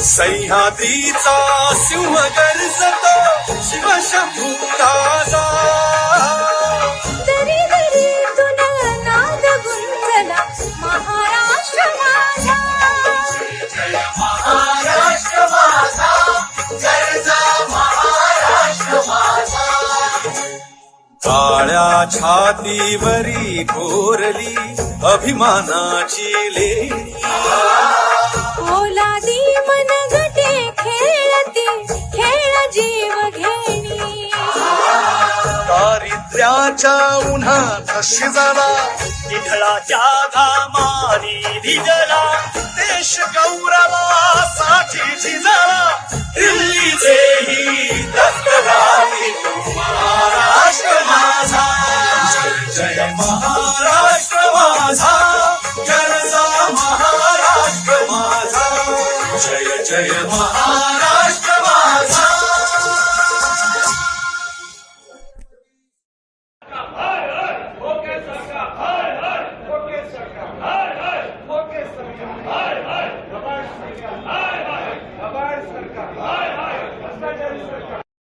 सह्याद्रीचा सिंह गर्जतो शिवशंभू राजा. दरी दरीतून नाद गुंजला महाराष्ट्र माझा. महाराष्ट्र माझा गर्जा महाराष्ट्र माझा. काळ्या छातीवरी कोरली अभिमानाची लेणी. जीव घेणी. दारिद्र्याच्या उन्हात शिजला विठळाच्या घामानी भिजला देश गौरवा साठी झिजला दिल्लीचेही दत्तराणी महाराष्ट्र माझा. जय महाराष्ट्र माझा गरजा महाराष्ट्र माझा. जय जय महाराष्ट्र